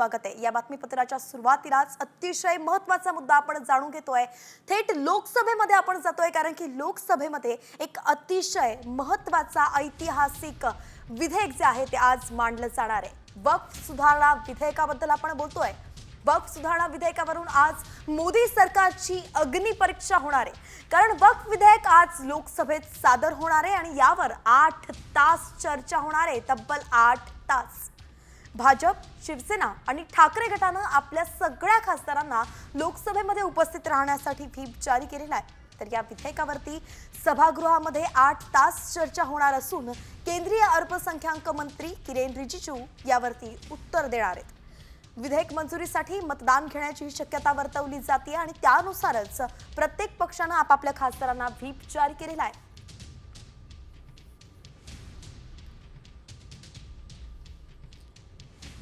स्वागत आहे. या बातमीपत्राच्या सुरुवातीलाच अतिशय महत्त्वाचा मुद्दा आपण जाणून घेतोय. थेट लोकसभेमध्ये आपण जातोय कारण की लोकसभेमध्ये एक अतिशय महत्त्वाचा ऐतिहासिक विधेयक जे आहे ते आज मांडलं जाणार आहे. वक्फ सुधारणा विधेयकाबद्दल आपण बोलतोय. वक्फ सुधारणा विधेयकावरून आज मोदी सरकारची अग्निपरीक्षा होणार आहे. कारण वक्फ विधेयक आज लोकसभेत सादर होणार आहे आणि यावर आठ तास चर्चा होणार आहे. तब्बल आठ तास. भाजप शिवसेना आणि ठाकरे गटानं आपल्या सगळ्या खासदारांना लोकसभेमध्ये उपस्थित राहण्यासाठी व्हीप जारी केलेला आहे. तर या विधेयकावरती सभागृहामध्ये आठ तास चर्चा होणार असून केंद्रीय अल्पसंख्याक मंत्री किरेन रिजिजू यावरती उत्तर देणार आहेत. विधेयक मंजुरीसाठी मतदान घेण्याची शक्यता वर्तवली जाते आणि त्यानुसारच प्रत्येक पक्षानं आपापल्या खासदारांना व्हीप जारी केलेला आहे.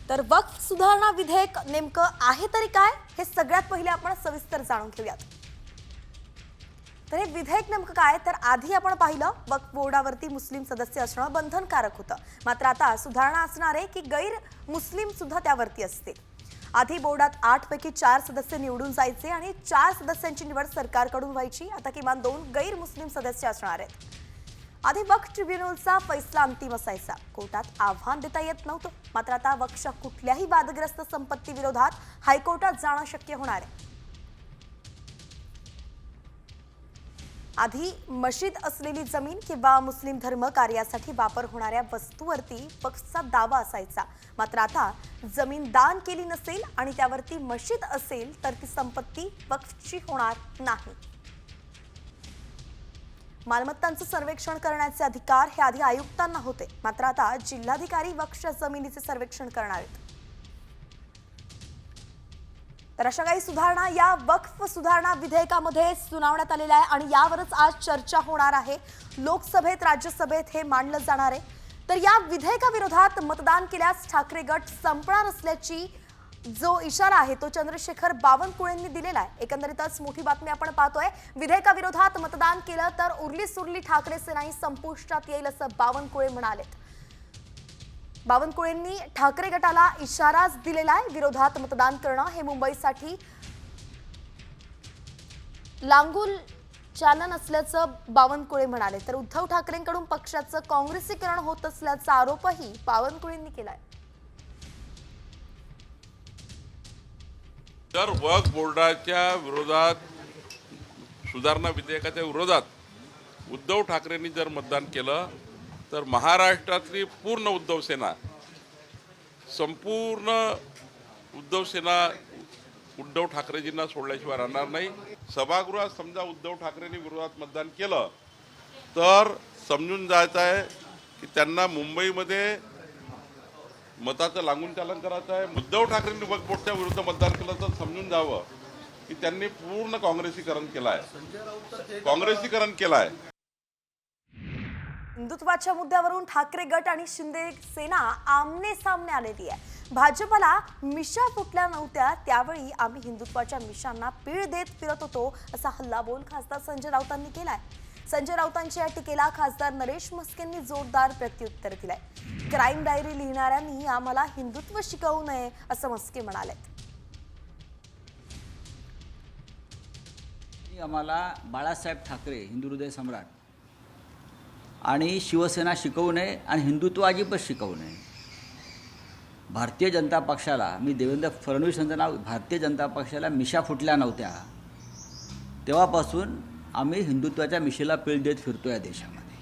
तर वक्फ सुधारणा विधेयक नेमकं आहे तरी काय हे सगळ्यात पहिले आपण सविस्तर जाणून घेऊयात. तर हे विधेयक नेमकं काय तर आधी आपण पाहिलं वक्फ बोर्डावरती मुस्लिम सदस्य असणं बंधनकारक होतं. मात्र आता सुधारणा असणार आहे की गैर मुस्लिम सुद्धा त्यावरती असते आधी बोर्डात आठपैकी चार सदस्य निवडून जायचे आणि चार सदस्यांची निवड सरकारकडून व्हायची. आता किमान दोन गैर मुस्लिम सदस्य असणार आहेत. आधी वक्फ ट्रिब्युनलचा फैसला अंतिम असायचा. कोर्टात आव्हान देता येत नव्हतं. मात्र आता वक्फच्या कुठल्याही वादग्रस्त संपत्ती विरोधात हायकोर्टात जाणं शक्य होणार आहे. आधी मशीद असलेली जमीन किंवा मुस्लिम धर्म कार्यासाठी वापर होणाऱ्या वस्तूवरती वक्फचा दावा असायचा. मात्र आता जमीन दान केली नसेल आणि त्यावरती मशीद असेल तर ती संपत्ती वक्फची होणार नाही. मालमत्तांचं सर्वेक्षण करण्याचे अधिकार हे आधी आयुक्तांना होते. मात्र आता जिल्हाधिकारी वक्ष जमिनीचे सर्वेक्षण करणार आहेत. तर अशा काही सुधारणा या वक्फ सुधारणा विधेयकामध्ये सुनावण्यात आलेल्या आहे आणि यावरच आज चर्चा होणार आहे. लोकसभेत राज्यसभेत हे मांडलं जाणार आहे. तर या विधेयकाविरोधात मतदान केल्यास ठाकरे गट संपणार असल्याची जो इशारा आहे तो चंद्रशेखर बावनकुळेंनी दिलेला आहे. एकंदरीतच मोठी बातमी आपण पाहतोय. विधेयकाविरोधात मतदान केलं तर उरली सुरली ठाकरे सेनाही संपुष्टात येईल असं बावनकुळे म्हणालेत. बावनकुळेंनी ठाकरे गटाला इशाराच दिलेला आहे. विरोधात मतदान करणं हे मुंबईसाठी लांगुल चालन असल्याचं बावनकुळे म्हणाले. तर उद्धव ठाकरेंकडून पक्षाचं काँग्रेसीकरण होत असल्याचा आरोपही बावनकुळेंनी केलाय. तर वक्फ बोर्डाच्या विरोधात सुधारणा विधेयकाच्या विरोधात उद्धव ठाकरेंनी जर मतदान केलं तर महाराष्ट्रातली पूर्ण उद्धव सेना संपूर्ण उद्धव सेना उद्धव ठाकरेजींना सोडल्याशिवाय राहणार नाही. सभागृहात समजा उद्धव ठाकरेंनी विरोधात मतदान केलं तर समजून जायचं आहे की त्यांना मुंबईमध्ये मताचं लागून चालन करायचं आहे. उद्धव ठाकरेंनी वक्फ विरुद्ध मतदान केलं तर समजून जावं की त्यांनी पूर्ण काँग्रेसीकरण केलं आहे. काँग्रेसीकरण केलं आहे. हिंदुत्वाच्या मुद्द्यावरून ठाकरे गट आणि शिंदे सेना आमने सामने आलेली आहे. भाजपला मिशा फुटल्या नव्हत्या त्यावेळी आम्ही हिंदुत्वाच्या मिशांना पीळ देत फिरत होतो असा हल्लाबोल खासदार संजय राऊतांनी केलाय. संजय राऊतांच्या या टीकेला खासदार नरेश मस्केंनी जोरदार प्रत्युत्तर दिलंय. क्राईम डायरी लिहिणाऱ्यांनी आम्हाला हिंदुत्व शिकवू नये असं मस्के म्हणाले आम्हाला बाळासाहेब ठाकरे हिंदू हृदय सम्राट आणि शिवसेना शिकवू नये आणि हिंदुत्व अजिबात शिकवू नये. भारतीय जनता पक्षाला मी देवेंद्र फडणवीस यांचं नाव भारतीय जनता पक्षाला मिशा फुटल्या नव्हत्या. तेव्हापासून आम्ही हिंदुत्वाच्या मिशेला पीळ देत फिरतो या देशामध्ये.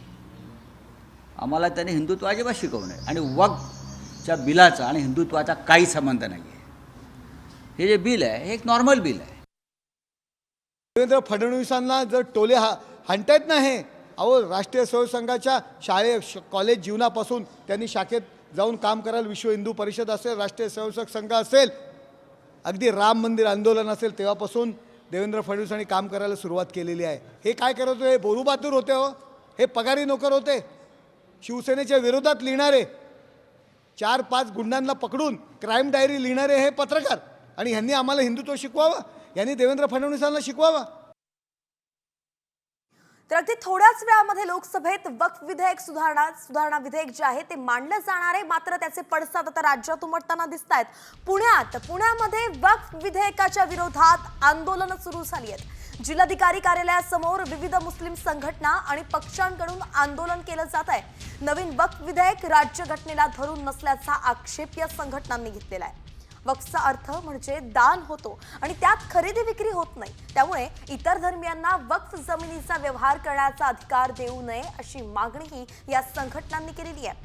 आम्हाला त्याने हिंदुत्व अजिबात शिकवू नये आणि वक्फच्या बिलाचा आणि हिंदुत्वाचा काही संबंध नाही आहे हे जे बिल आहे हे एक नॉर्मल बिल आहे. देवेंद्र फडणवीसांना जर टोले हा हाणतायत नाही अहो राष्ट्रीय स्वयंसंघाच्या संघाच्या शाळे श- कॉलेज जीवनापासून त्यांनी शाखेत जाऊन काम करायला विश्व हिंदू परिषद असेल राष्ट्रीय स्वयंसेवक संघ असेल अगदी राम मंदिर आंदोलन असेल तेव्हापासून देवेंद्र फडणवीसांनी काम करायला सुरुवात केलेली आहे. हे काय करत होते? हे बोरूबहादूर होते हो. हे पगारी नोकर होते. शिवसेनेच्या विरोधात लिहिणारे चार पाच गुंडांना पकडून क्राईम डायरी लिहिणारे हे पत्रकार. आणि ह्यांनी आम्हाला हिंदुत्व शिकवावं. यांनी देवेंद्र फडणवीसांना शिकवावं. तर अगदी थोड्याच वेळामध्ये लोकसभेत वक्फ विधेयक सुधारणा सुधारणा विधेयक जे आहे ते मांडलं जाणार आहे. मात्र त्याचे पडसाद आता राज्यात उमटताना दिसत आहेत पुण्यात पुण्यामध्ये वक्फ विधेयकाच्या विरोधात आंदोलनं सुरू झाली आहेत. जिल्हाधिकारी कार्यालयासमोर विविध मुस्लिम संघटना आणि पक्षांकडून आंदोलन केलं जात आहे. नवीन वक्फ विधेयक राज्यघटनेला धरून नसल्याचा आक्षेप या संघटनांनी घेतलेला आहे. वक्फचा अर्थ म्हणजे दान होतो आणि त्यात खरेदी विक्री होत नाही. त्यामुळे इतर धर्मियांना वक्फ जमिनीचा व्यवहार करण्याचा अधिकार देऊ नये अशी मागणीही या संघटनांनी केलेली आहे.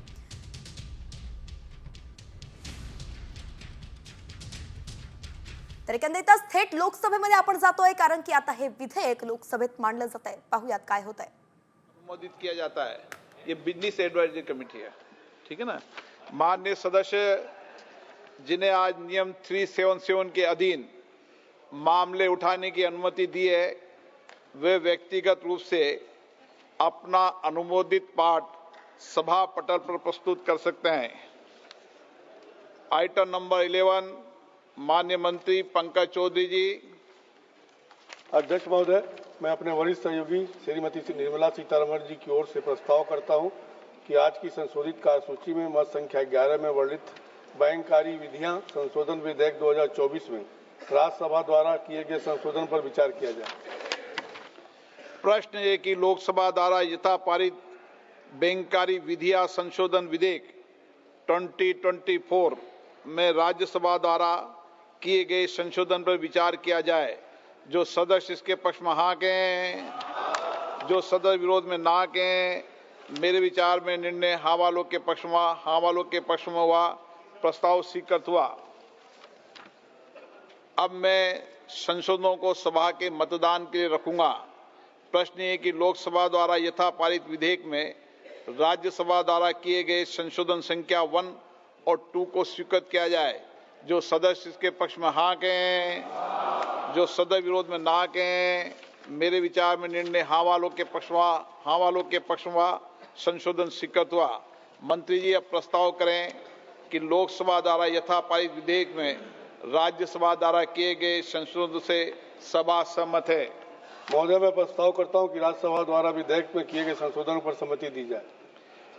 तर एकंदरीतच थेट लोकसभेमध्ये आपण जातोय कारण की आता हे विधेयक लोकसभेत मांडलं जात आहे. पाहूयात काय होत आहे अनुमोदित किया जाता है. ये बिजनेस एडवाइजरी कमेटी है. ठीक है ना? माननीय सदस्य जिन्हें आज नियम 377 के अधीन मामले उठाने की अनुमति दी है, वे व्यक्तिगत रूप से अपना अनुमोदित पाठ सभा पटल पर प्रस्तुत कर सकते हैं। आइटम नंबर 11 माननीय मंत्री पंकज चौधरी जी। अध्यक्ष महोदय, मैं अपने वरिष्ठ सहयोगी श्रीमती श्री निर्मला सीतारमण जी की ओर से प्रस्ताव करता हूँ कि आज की संशोधित कार्यसूची में मत संख्या 11 में वर्णित बैंककारी विधियाँ संशोधन विधेयक 2024 में राज्यसभा द्वारा किए गए संशोधन पर विचार किया जाए। प्रश्न है कि लोकसभा द्वारा यथा पारित बैंककारी विधिया संशोधन विधेयक 2024 में राज्यसभा द्वारा किए गए संशोधन पर विचार किया जाए, जो सदस्य इसके पक्ष में हाँ कहें जो सदस्य विरोध में ना कहें मेरे विचार में निर्णय हाँ वालों के पक्ष में हाँ वालों के पक्ष में हुआ प्रस्ताव स्वीकृत हुआ। अब मैं संशोधनों को सभा के मतदान के लिए रखूँगा। प्रश्न ये कि लोकसभा द्वारा यथा पारित विधेयक में राज्यसभा द्वारा किए गए संशोधन संख्या वन और टू को स्वीकृत किया जाए, जो सदस्य इसके पक्ष में हाँ कहें जो सदस्य विरोध में ना कहें मेरे विचार में निर्णय हाँ वालों के पक्ष में हाँ वालों के पक्ष में संशोधन स्वीकृत हुआ। मंत्री जी, अब प्रस्ताव करें। कि लोकसभा द्वारा यथा पारित विधेयक में राज्यसभा द्वारा किए गए संशोधन से सभा सहमत है। महोदय मैं प्रस्ताव करता हूँ कि राज्यसभा द्वारा विधेयक में किए गए संशोधनों पर सहमति दी जाए।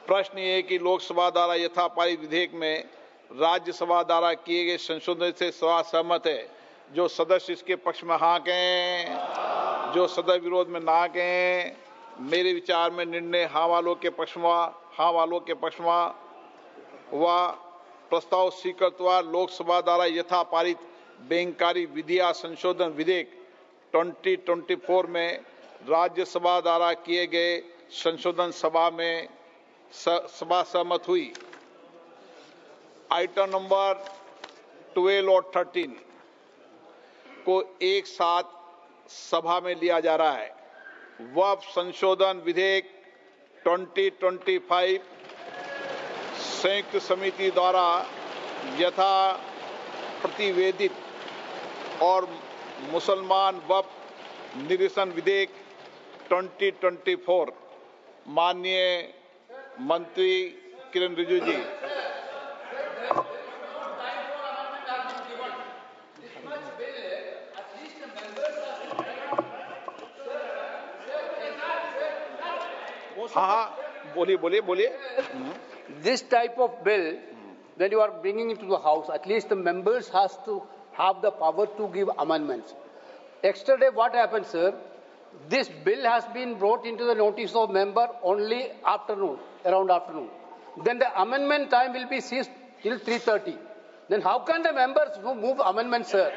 प्रश्न ये कि लोकसभा द्वारा यथा पारित विधेयक में राज्यसभा द्वारा किए गए संशोधन से सभा सहमत है। जो सदस्य इसके पक्ष में हाँ कहें जो सदस्य विरोध में ना कहें मेरे विचार में निर्णय हाँ वालों के पक्ष में हाँ वालों के पक्ष में हुआ प्रस्ताव स्वीकृत हुआ लोकसभा द्वारा यथा पारित बैंककारी विधिया संशोधन विधेयक 2024 में राज्यसभा द्वारा किए गए संशोधन सभा में सभा सहमत हुई। आइटम नंबर 12 और 13 को एक साथ सभा में लिया जा रहा है। वह संशोधन विधेयक 2025 संयुक्त समिति द्वारा यथा प्रतिवेदित और मुसलमान वफ निरसन विधेयक 2024 माननीय मंत्री किरण रिजिजू जी। हाँ हाँ बोलिए बोलिए बोलिए। This type of bill, when you are bringing it to the house, at least the members has to have the power to give amendments. Yesterday, what happened, sir? This bill has been brought into the notice of member only afternoon, around afternoon. Then the amendment time will be ceased till 3:30. Then how can the members move amendments, sir?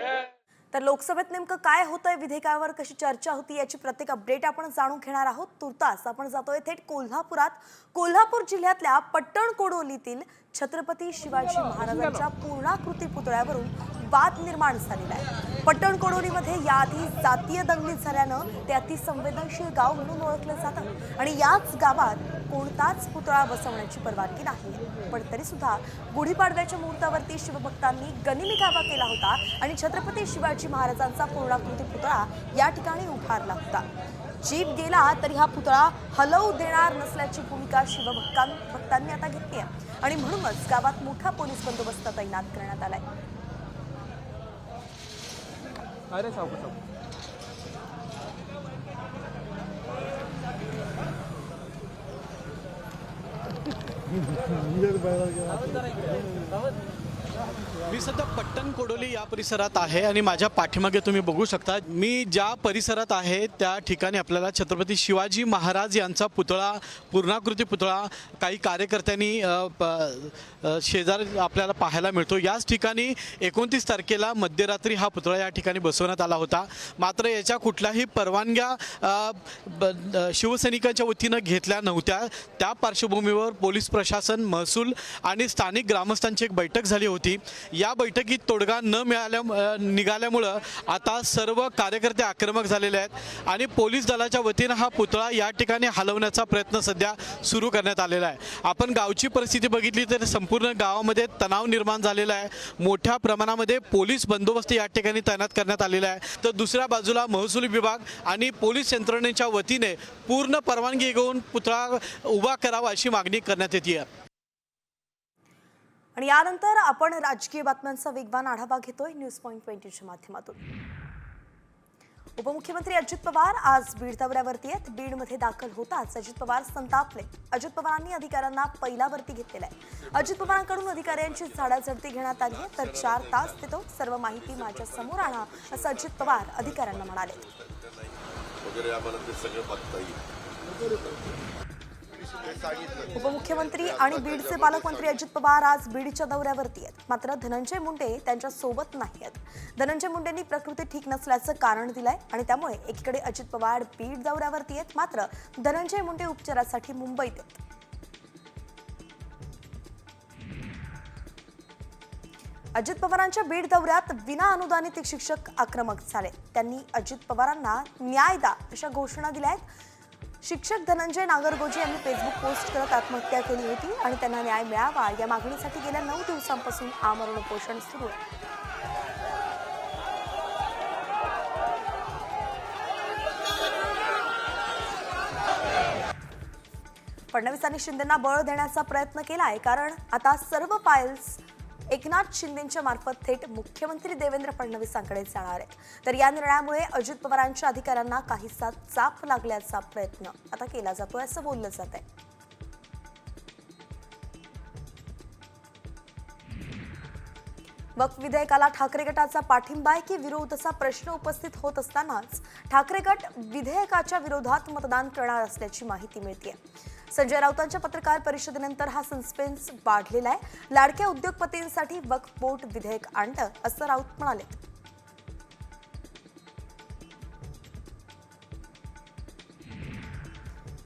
तर लोकसभेत नेमकं काय होतंय विधेयकावर कशी चर्चा होती याची प्रत्येक अपडेट आपण जाणून घेणार आहोत. तुर्तास आपण जातोय थेट कोल्हापुरात. कोल्हापूर जिल्ह्यातल्या पट्टण कोडोलीतील छत्रपती शिवाजी महाराजांच्या पूर्णाकृती पुतळ्यावरून वाद निर्माण झालेला आहे. पट्टण कोडोलीमध्ये याआधी जातीय दंगली झाल्यानं ते अतिसंवेदनशील गाव म्हणून ओळखलं जातं. आणि याच गावात कोणताच पुतळा बसवण्याची परवानगी नाही. पण तरीसुद्धा गुढीपाडव्याच्या मुहूर्तावरती शिवभक्तांनी गनिमी गावा केला होता आणि छत्रपती शिवाजी महाराजांचा पूर्णाकृती पुतळा या ठिकाणी उभारला होता. जीप गेला तरी हा पुतळा हलवू देणार नसल्याची भूमिका शिवभक्तां भक्तांनी आता घेतली आहे. आणि म्हणूनच गावात मोठा पोलीस बंदोबस्त तैनात करण्यात आलाय. Aire sao có sống 이래도 봐야 되겠다. मी सध्या पट्टण कोडोली या परिसरात आहे आणि माझ्या पाठीमागे तुम्ही बघू शकता मी ज्या परिसरात आहे त्या ठिकाणी आपल्याला छत्रपती शिवाजी महाराज यांचा पुतळा पूर्णाकृती पुतळा काही कार्यकर्त्यांनी प- शेजार आपल्याला पाहायला मिळतो. याच ठिकाणी एकोणतीस तारखेला मध्यरात्री हा पुतळा या ठिकाणी बसवण्यात आला होता. मात्र याच्या कुठल्याही परवानग्या ब- शिवसैनिकांच्या वतीनं घेतल्या नव्हत्या. त्या पार्श्वभूमीवर पोलीस प्रशासन महसूल आणि स्थानिक ग्रामस्थांची एक बैठक झाली होती. या बैठकीत तोडगा न मिळाल्या निघाल्यामुळं आता सर्व कार्यकर्ते आक्रमक झालेले आहेत आणि पोलीस दलाच्या वतीनं हा पुतळा या ठिकाणी हलवण्याचा प्रयत्न सध्या सुरू करण्यात आलेला आहे. आपण गावची परिस्थिती बघितली तर संपूर्ण गावामध्ये तणाव निर्माण झालेला आहे. मोठ्या प्रमाणामध्ये पोलीस बंदोबस्त या ठिकाणी तैनात करण्यात आलेला आहे. तर दुसऱ्या बाजूला महसूल विभाग आणि पोलीस यंत्रणेच्या वतीने पूर्ण परवानगी घेऊन पुतळा उभा करावा अशी मागणी करण्यात येते आणि यानंतर आपण राजकीय बातम्यांचा वेगवान आढावा घेतोय न्यूज पॉईंट ट्वेंटीच्या माध्यमातून. उपमुख्यमंत्री अजित पवार आज बीड दौऱ्यावरती आहेत. बीडमध्ये दाखल होताच अजित पवार संतापले. अजित पवारांनी अधिकाऱ्यांना पहिलावरती घेतलेला आहे. अजित पवारांकडून अधिकाऱ्यांची झाडाझडती घेण्यात आली आहे. तर चार तास देतो सर्व माहिती माझ्यासमोर आणा असं अजित पवार अधिकाऱ्यांना म्हणाले. उपमुख्यमंत्री आणि बीडचे पालकमंत्री अजित पवार आज बीडच्या दौऱ्यावरती आहेत. मात्र धनंजय मुंडे त्यांच्यासोबत नाही आहेत. धनंजय मुंडेंनी प्रकृती ठीक नसल्याचं कारण दिलंय आणि त्यामुळे एकीकडे अजित पवार बीड दौऱ्यावरती आहेत मात्र धनंजय मुंडे उपचारासाठी मुंबईत आहेत. अजित पवारांच्या बीड दौऱ्यात विना अनुदानित शिक्षक आक्रमक झाले. त्यांनी अजित पवारांना न्याय द्या अशा घोषणा दिल्या आहेत. शिक्षक धनंजय नागरगोजे यांनी फेसबुक पोस्ट करत आत्महत्या केली होती आणि त्यांना न्याय मिळावा या मागणीसाठी गेल्या नऊ दिवसांपासून आमरण उपोषण सुरू आहे. फडणवीसांनी शिंदेना बळ देण्याचा प्रयत्न केला आहे कारण आता सर्व फाईल्स एकनाथ शिंदेच्या मार्फत थेट मुख्यमंत्री देवेंद्र फडणवीसांकडे जाणार आहे तर या निर्णयामुळे अजित पवारांच्या अधिकाऱ्यांना काहीसा चाप लागल्याचा प्रयत्न आता केला जातोय असं बोललं जात आहे. वक्फ विधेयकाला ठाकरे गटाचा पाठिंबा आहे की विरोध असा प्रश्न उपस्थित होत असतानाच ठाकरे गट विधेयकाच्या विरोधात मतदान करणार असल्याची माहिती मिळते संजय राऊतांच्या पत्रकार परिषदेनंतर हा सस्पेन्स वाढलेला आहे. लाडक्या उद्योगपतींसाठी वक्फ बोर्ड विधेयक आणलं असं राऊत म्हणाले.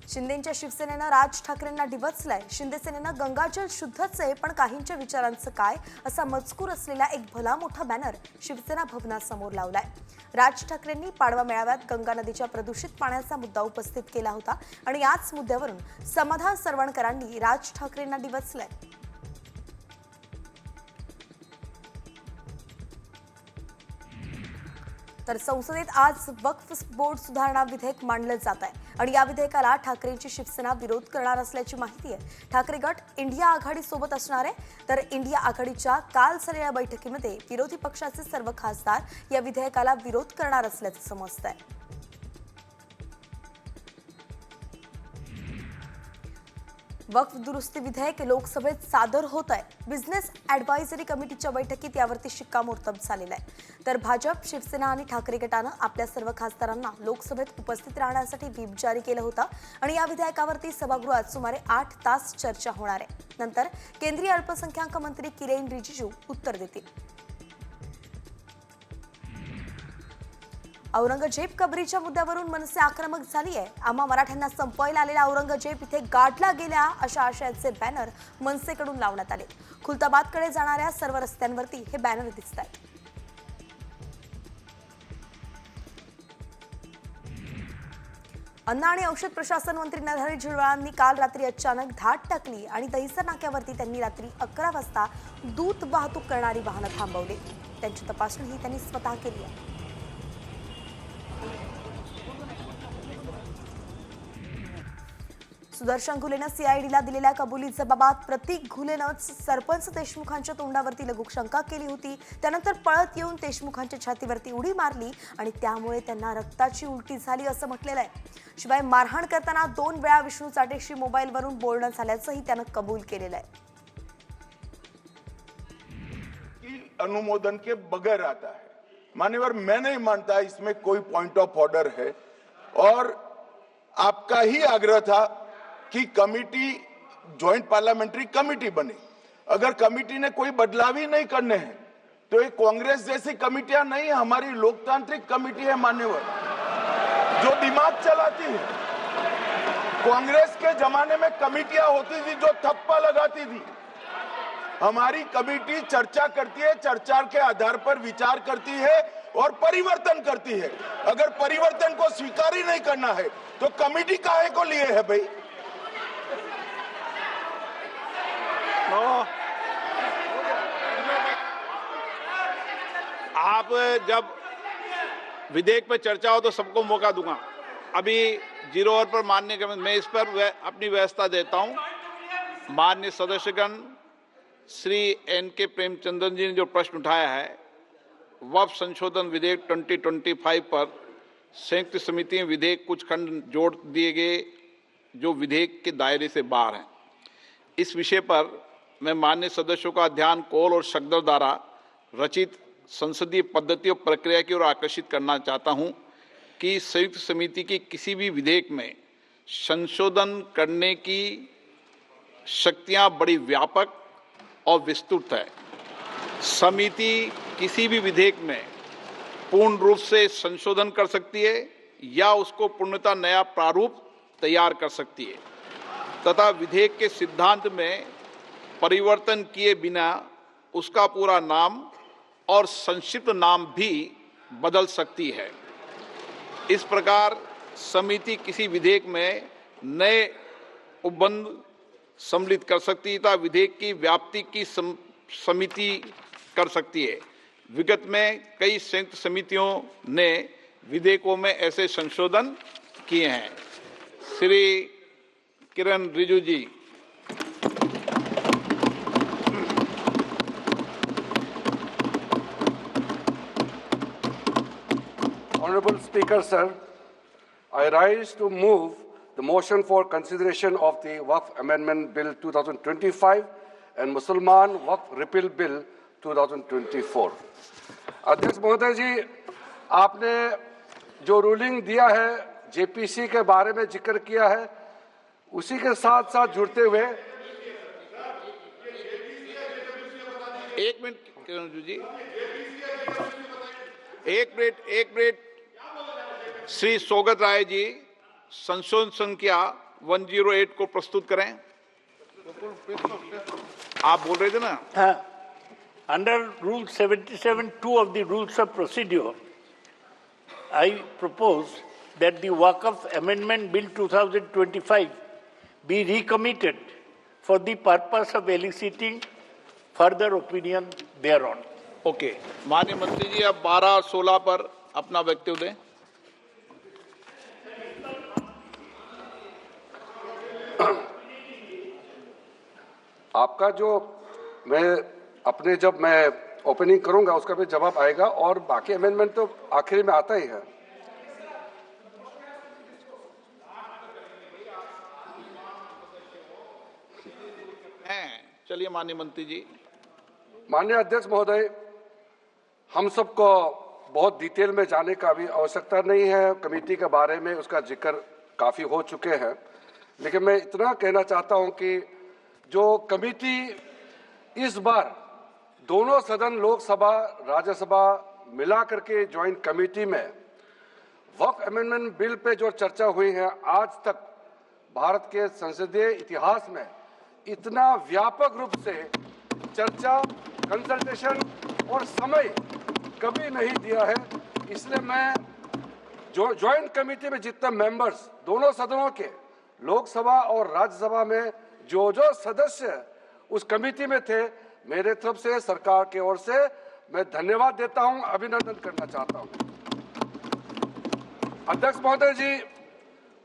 शिंदेच्या शिवसेनेनं राज ठाकरेंना डिवचलंय. शिंदेसेनेनं गंगाजल शुद्धच आहे पण काहींच्या विचारांचं काय असा मजकूर असलेला एक भला मोठा बॅनर शिवसेना भवनासमोर लावलाय. राज ठाकरेंनी पाडवा मेळाव्यात गंगा नदीच्या प्रदूषित पाण्याचा मुद्दा उपस्थित केला होता आणि याच मुद्द्यावरून समाधान सरवणकरांनी राज ठाकरेंना डिवचलंय तर संसदेत आज वक्फ बोर्ड सुधारणा विधेयक मांडलं जात आहे. आणि या विधेयकाला ठाकरेंची शिवसेना विरोध करणार असल्याची माहिती आहे. ठाकरे गट इंडिया आघाडी सोबत असणार आहे. तर इंडिया आघाडीच्या काल झालेल्या बैठकीमध्ये विरोधी पक्षाचे सर्व खासदार या विधेयकाला विरोध करणार असल्याचं समजत आहे वक्फ दुरुस्ती विधेयक लोकसभेत सादर होत आहे. बिझनेस ॲडव्हायझरी कमिटीच्या बैठकीत यावरती शिक्कामोर्तब झालेला आहे. तर भाजप शिवसेना आणि ठाकरे गटानं आपल्या सर्व खासदारांना लोकसभेत उपस्थित राहण्यासाठी व्हीप जारी केलं होतं आणि या विधेयकावरती सभागृहात सुमारे आठ तास चर्चा होणार आहे. नंतर केंद्रीय अल्पसंख्याक मंत्री किरेन रिजिजू उत्तर देतील. औरंगजेब कबरीच्या मुद्द्यावरून मनसे आक्रमक झाली आहे आम्हा मराठ्यांना संपवायला आलेला औरंगजेब इथे गाठला गेल्या अशा आशयाचे बॅनर मनसेकडून लावण्यात आले. खुलताबादकडे जाणाऱ्या सर्व रस्त्यांवरती हे बॅनर दिसत आहेत अन्न आणि औषध प्रशासन मंत्री नरहरी झिरवाळांनी काल रात्री अचानक धाट टाकली आणि दहिसर नाक्यावरती त्यांनी रात्री अकरा वाजता दूध वाहतूक करणारी वाहनं थांबवली. त्यांची तपासणी ही त्यांनी स्वतः केली आहे. सुदर्शन घुलेनं सीआयडीला दिलेल्या कबुली जबाबात प्रतीक घुलेनं सरपंच देशमुखांच्या तोंडावरती लघुक शंका केली होती. त्यानंतर पळत येऊन देशमुखांच्या छातीवरती उडी मारली आणि त्यामुळे त्यांना रक्ताची उलटी झाली असं म्हटलेलं आहे. शिवाय मारहाण करताना दोन वेळा विष्णू चाटेशी मोबाईलवरून बोलणं झाल्याचंही त्यानं कबूल केलेलं आहे. अनुमोदन के बगैर आता है. मान्यवर मैं नहीं मानता इसमें कोई पॉइंट ऑफ ऑर्डर है। और आपका ही आग्रह था कि कमिटी ज्वाइंट पार्लियामेंट्री कमिटी बने। अगर कमिटी ने कोई बदलाव ही नहीं करने हैं तो ये कांग्रेस जैसी कमिटियाँ नहीं हमारी लोकतांत्रिक कमिटी है मान्यवर, जो दिमाग चलाती है। कांग्रेस के जमाने में कमिटियाँ होती थी जो थप्पा लगाती थी। हमारी कमिटी चर्चा करती है चर्चा के आधार पर विचार करती है और परिवर्तन करती है। अगर परिवर्तन को स्वीकार ही नहीं करना है तो कमिटी काहे को लिए है भाई? आप जब विधेयक पर चर्चा हो तो सबको मौका दूँगा। अभी ज़ीरो ओवर पर मानने के मैं इस पर वे- अपनी व्यवस्था देता हूँ। माननीय सदस्यगण, श्री एन के प्रेमचंद्रन जी ने जो प्रश्न उठाया है, वफ संशोधन विधेयक 2025 पर संयुक्त समिति में विधेयक कुछ खंड जोड़ दिए गए, जो विधेयक के दायरे से बाहर हैं। इस विषय पर मैं मान्य सदस्यों का ध्यान कौल और शब्दों द्वारा रचित संसदीय पद्धति और प्रक्रिया की ओर आकर्षित करना चाहता हूँ कि संयुक्त समिति की किसी भी विधेयक में संशोधन करने की शक्तियाँ बड़ी व्यापक और विस्तृत है। समिति किसी भी विधेयक में पूर्ण रूप से संशोधन कर सकती है या उसको पूर्णतः नया प्रारूप तैयार कर सकती है। तथा विधेयक के सिद्धांत में परिवर्तन किए बिना उसका पूरा नाम और संक्षिप्त नाम भी बदल सकती है। इस प्रकार समिति किसी विधेयक में नए उपबंध सम्मिलित कर सकती तथा विधेयक की व्याप्ति की सम, समिति कर सकती है। विगत में कई संयुक्त समितियों ने विधेयकों में ऐसे संशोधन किए हैं। श्री किरण रिजू जी Speaker, sir, I rise to move the motion for consideration of the Waqf Amendment Bill 2025 and Musalman Waqf Repeal Bill 2024. अध्यक्ष महोदय जी आपने जो रूलिंग दिया है जेपीसी के बारे में ज़िक्र किया है उसी के साथ साथ जुड़ते हुए एक मिनट जी एक मिनट एक मिनट श्री सोगत राय जी संशोधन संख्या 108 को प्रस्तुत करें। आप बोल रहे थे ना? Under rule 77 two of the rules of procedure I propose that the work of amendment bill 2025 be recommitted for the purpose of eliciting further opinion thereon okay मान्य मंत्री जी अब 12 16 पर अपना व्यक्तित्व दें। आपका जो मैं अपने जब मैं ओपनिंग करूँगा उसका भी जवाब आएगा और बाकी अमेंडमेंट तो आखिरी में आता ही है। चलिए माननीय मंत्री जी। माननीय अध्यक्ष महोदय हम सबको बहुत डिटेल में जाने का भी आवश्यकता नहीं है। कमेटी के बारे में उसका ज़िक्र काफ़ी हो चुके हैं। लेकिन मैं इतना कहना चाहता हूँ कि जो कमेटी इस बार दोनों सदन लोकसभा, राज्यसभा मिला करके ज्वाइंट कमेटी में वक्फ अमेंडमेंट बिल पे जो चर्चा हुई है, आज तक भारत के संसदीय इतिहास में इतना व्यापक रूप से चर्चा कंसल्टेशन और समय कभी नहीं दिया है। इसलिए मैं जो ज्वाइंट कमेटी में जितने मेंबर्स दोनों सदनों के लोकसभा और राज्यसभा में जो जो सदस्य उस कमेटी में थे मेरे तरफ़ से सरकार की ओर से मैं धन्यवाद देता हूँ अभिनंदन करना चाहता हूँ। अध्यक्ष महोदय जी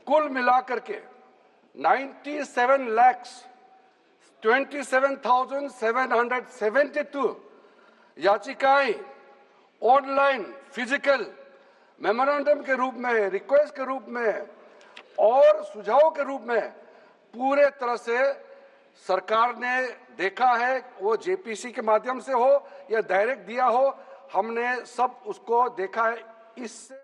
कुल मिलाकर के 97 लैक्स 27,772 याचिकाएँ ऑनलाइन फ़िज़िकल मेमोरेंडम के रूप में रिक्वेस्ट के रूप में और सुझाव के रूप में पूरे तरह से सरकार ने देखा है वो जेपीसी के माध्यम से हो या डायरेक्ट दिया हो हमने सब उसको देखा है। इससे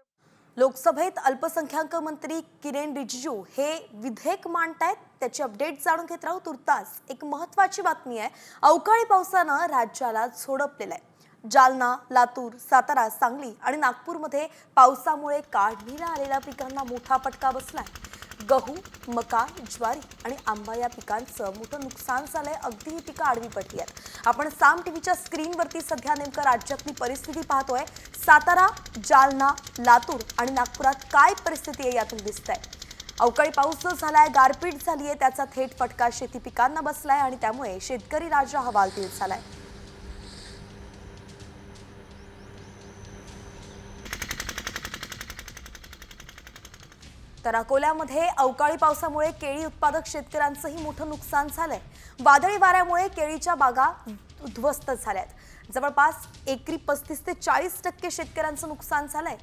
लोकसभेत अल्पसंख्याक मंत्री किरेन रिजिजू हे विधेयक मांडतायत त्याची अपडेट जाणून घेत राहू तुर्तास. एक महत्वाची बातमी आहे अवकाळी पावसानं राज्याला झोडपलेलं आहे. जालना लातूर सातारा सांगली आणि नागपूरमध्ये पावसामुळे काढणीला आलेल्या पिकांना मोठा फटका बसलाय. गहू मका ज्वारी आणि आंबा या पिकांचं मोठं नुकसान झालंय अगदी ही पिकं आडवी पडली आहेत. आपण साम टीव्हीच्या स्क्रीनवरती सध्या नेमकं राज्यातली परिस्थिती पाहतोय. सातारा जालना लातूर आणि नागपुरात काय परिस्थिती आहे यातून दिसतंय. अवकाळी पाऊस जो झालाय गारपीट झाली आहे त्याचा थेट फटका शेती पिकांना बसलाय आणि त्यामुळे शेतकरी राजा हवालदिल झालाय. तर अकोल्यामध्ये अवकाळी पावसामुळे केळी उत्पादक शेतकऱ्यांचंही मोठं नुकसान झालंय. वादळी वाऱ्यामुळे केळीच्या बागा उद्ध्वस्त झाल्यात. जवळपास एकरी पस्तीस ते चाळीस टक्के शेतकऱ्यांचं नुकसान झालंय.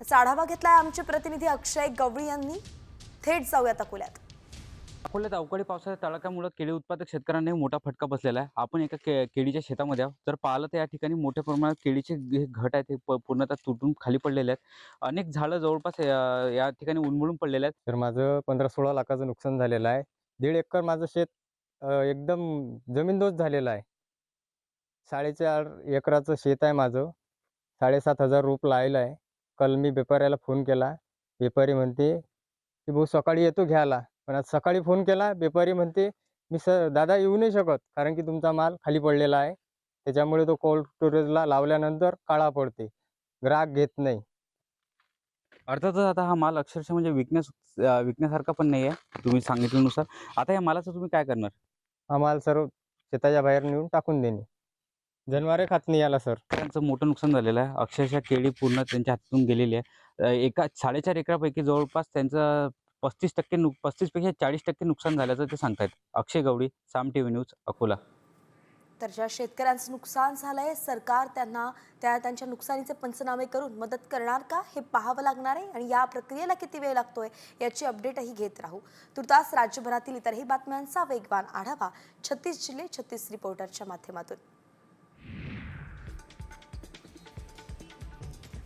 याचा आढावा घेतलाय आमचे प्रतिनिधी अक्षय गवळी यांनी. थेट जाऊयात अकोल्यात. अकोल्यात अवकाळी पावसाच्या तडाख्यामुळे केळी उत्पादक शेतकऱ्यांनाही मोठा फटका बसलेला आहे. आपण एका के केळीच्या शेतामध्ये आहोत. जर पाहिलं तर या ठिकाणी मोठ्या प्रमाणात केळीचे घट आहेत. ते प- पूर्णतः तुटून खाली पडलेले आहेत. अनेक झाडं जवळपास या ठिकाणी उन्मळून पडलेले आहेत. तर माझं पंधरा सोळा लाखाचं नुकसान झालेलं आहे. दीड एकर माझं शेत एकदम जमीनदोस्त झालेलं आहे. साडेचार एकराचं शेत आहे माझं. साडेसात हजार रोप लावलं आहे. काल मी व्यापाऱ्याला फोन केला. व्यापारी म्हणते की भाऊ सकाळी येतो घ्यायला. पण आज सकाळी फोन केला व्यापारी म्हणते मी स दादा येऊ नाही शकत कारण की तुमचा माल खाली पडलेला आहे. त्याच्यामुळे तो कोल्ड स्टोरेजला लावल्यानंतर काळा पडते. ग्राहक घेत नाही. अर्थातच आता हा माल अक्षरशः म्हणजे विकण्यास विकण्यासारखा पण नाही आहे तुम्ही सांगितल्यानुसार. आता या मालाचं तुम्ही काय करणार? हा माल सर्व शेताच्या बाहेर नेऊन टाकून देणे. जनावरे खात नाही याला सर. त्यांचं मोठं नुकसान झालेलं आहे. अक्षरशः केळी पूर्ण त्यांच्या हातून गेलेली आहे. एका साडेचार एकरापैकी जवळपास त्यांचं पस्तीस टक्के नु पस्तीसपेक्षा चाळीस टक्के नुकसान झाल्याचं ते सांगतायत. Akshay Gavadi Saam TV news Akola. तर ज्या शेतकऱ्यांचं नुकसान झालंय सरकार त्यांना त्या त्यांच्या नुकसानीचे पंचनामे करून मदत करणार का? हे पाहावं लागणार आहे आणि या प्रक्रियेला किती वेळ लागतोय याची अपडेटही घेत राहू. तुर्तास राज्यभरातील इतरही बातम्यांचा वेगवान आढावा छत्तीस जिल्हे छत्तीस रिपोर्टरच्या माध्यमातून.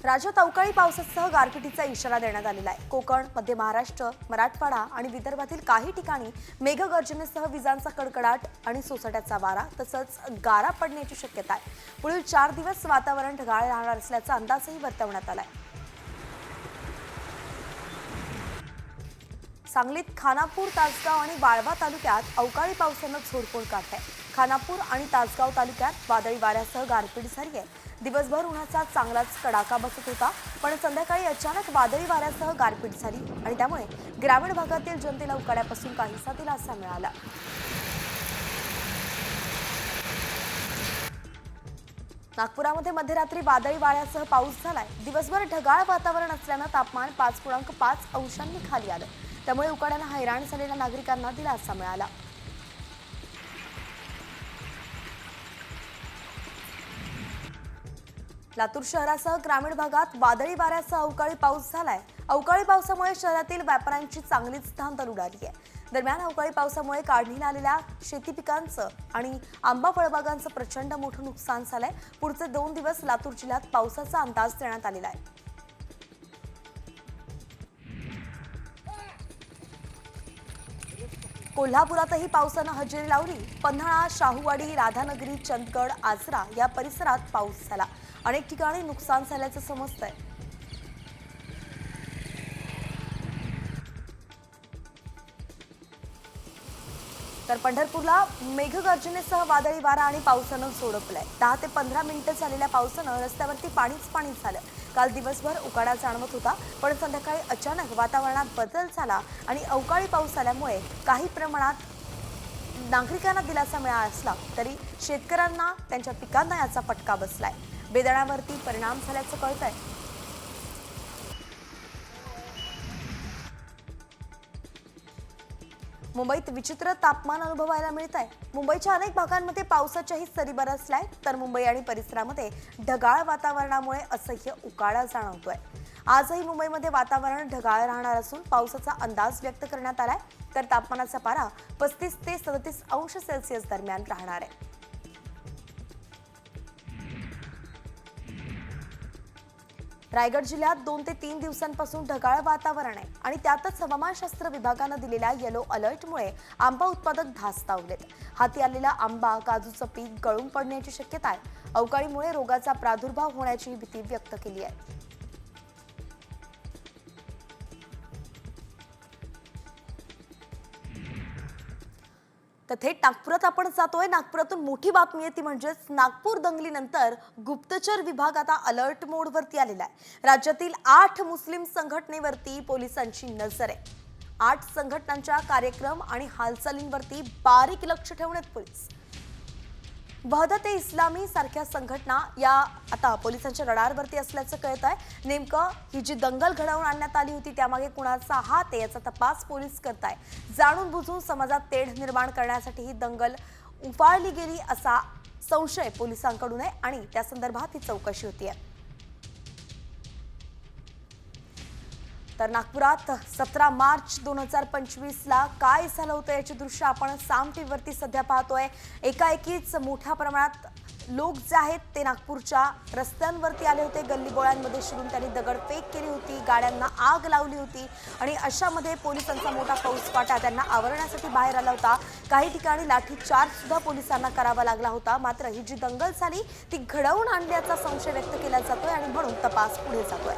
राज्यात अवकाळी पावसासह गारपिटीचा इशारा देण्यात आलेला आहे. कोकण मध्य महाराष्ट्र मराठवाडा आणि विदर्भातील काही ठिकाणी मेघगर्जनेसह विजांचा कडकडाट आणि सोसाट्याचा वारा तसंच गारा पडण्याची शक्यता आहे. पुढील चार दिवस वातावरण ढगाळ राहणार असल्याचा अंदाजही वर्तवण्यात आलाय. सांगलीत खानापूर तासगाव आणि वाळवा तालुक्यात अवकाळी पावसानं झोडपून आहे खानापूर आणि तासगाव तालुक्यात वादळी वाऱ्यासह गारपीट झाली आहे. दिवसभर उन्हाचा चांगलाच कडाका बसत होता पण संध्याकाळी अचानक वादळी वाऱ्यासह गारपीट झाली आणि त्यामुळे ग्रामीण भागातील जनतेला उकाड्यापासून काहीसा दिलासा मिळाला. नागपुरामध्ये मध्यरात्री वादळी वाऱ्यासह पाऊस झालाय. दिवसभर ढगाळ वातावरण असल्यानं तापमान पाच पूर्णांक पाच अंशांनी खाली आलं. त्यामुळे उकाड्यानं हैराण झालेल्या नागरिकांना दिलासा मिळाला. लातूर शहरासह ग्रामीण भागात वादळी वाऱ्यासह अवकाळी पाऊस झालाय. अवकाळी पावसामुळे शहरातील व्यापाऱ्यांची चांगलीच धांदल उडाली आहे. दरम्यान अवकाळी पावसामुळे काढणीला आलेल्या शेती पिकांचं आणि आंबा फळबागांचं प्रचंड मोठं नुकसान झालंय. पुढचे दोन दिवस लातूर जिल्ह्यात पावसाचा अंदाज देण्यात आलेला आहे. कोल्हापुरातही पावसानं हजेरी लावली. पन्हाळा शाहूवाडी राधानगरी चंदगड आजरा या परिसरात पाऊस झाला. अनेक ठिकाणी नुकसान झाल्याचं समजतंय. तर पंढरपूरला मेघगर्जनेसह वादळी वारा आणि पावसानं सोडपलंय. दहा ते पंधरा मिनिटं झालेल्या पावसानं रस्त्यावरती पाणीच पाणी झालं. काल दिवसभर उकाडा जाणवत होता पण संध्याकाळी अचानक वातावरणात बदल झाला आणि अवकाळी पाऊस आल्यामुळे काही प्रमाणात नागरिकांना दिलासा मिळाला असला तरी शेतकऱ्यांना त्यांच्या पिकांना याचा फटका बसलाय. बेदण्यावरती परिणाम झाल्याचं कळतंय. मुंबईत विचित्र तापमान अनुभवायला मिळत आहे मुंबईच्या अनेक भागांमध्ये पावसाच्याही सरी बरसल्या तर मुंबई आणि परिसरामध्ये ढगाळ वातावरणामुळे असह्य उकाडा जाणवतोय. आजही मुंबईमध्ये वातावरण ढगाळ राहणार असून पावसाचा अंदाज व्यक्त करण्यात आलाय. तर तापमानाचा पारा पस्तीस ते सदतीस अंश सेल्सिअस दरम्यान राहणार आहे. रायगड जिल्ह्यात दोन ते तीन दिवसांपासून ढगाळ वातावरण आहे आणि त्यातच हवामानशास्त्र विभागानं दिलेल्या येलो अलर्टमुळे आंबा उत्पादक धास्तावलेत हाती आलेला आंबा काजूचं पीक गळून पडण्याची शक्यता आहे. अवकाळीमुळे रोगाचा प्रादुर्भाव होण्याची भीती व्यक्त केली आहे. तर थेट नागपुरात आपण जातोय. नागपुरातून मोठी बातमी आहे ती म्हणजेच नागपूर दंगलीनंतर गुप्तचर विभाग आता अलर्ट मोडवरती आलेला आहे. राज्यातील आठ मुस्लिम संघटनेवरती पोलिसांची नजर. आहे आठ संघटनांच्या कार्यक्रम आणि हालचालींवरती बारीक लक्ष ठेवण्यात पोलीस. वहदत ए इस्लामी सारख्या संघटना या आता पोलिसांच्या रडारवरती असल्याचं कळत आहे. नेमकं ही जी दंगल घडवून आणण्यात आली होती त्यामागे कुणाचा हात आहे याचा तपास पोलीस करताय जाणून बुजून समाजात तेढ निर्माण करण्यासाठी ही दंगल उफाळली गेली असा संशय पोलिसांकडून आहे आणि त्या संदर्भात ही चौकशी होती आहे तर नागपुरात सतरा मार्च दोन हजार पंचवीसला काय झालं होतं याची दृश्य आपण साम टीव्हीवरती सध्या पाहतोय. एकाएकीच मोठ्या प्रमाणात लोक जे आहेत ते नागपूरच्या रस्त्यांवरती आले होते. गल्लीबोळ्यांमध्ये शिरून त्यांनी दगडफेक केली होती गाड्यांना आग लावली होती आणि अशामध्ये पोलिसांचा मोठा फौजफाटा त्यांना आवरण्यासाठी बाहेर आला होता. काही ठिकाणी लाठीचार्जसुद्धा पोलिसांना करावा लागला होता. मात्र ही जी दंगल झाली ती घडवून आणल्याचा संशय व्यक्त केला जातोय आणि म्हणून तपास पुढे जातोय.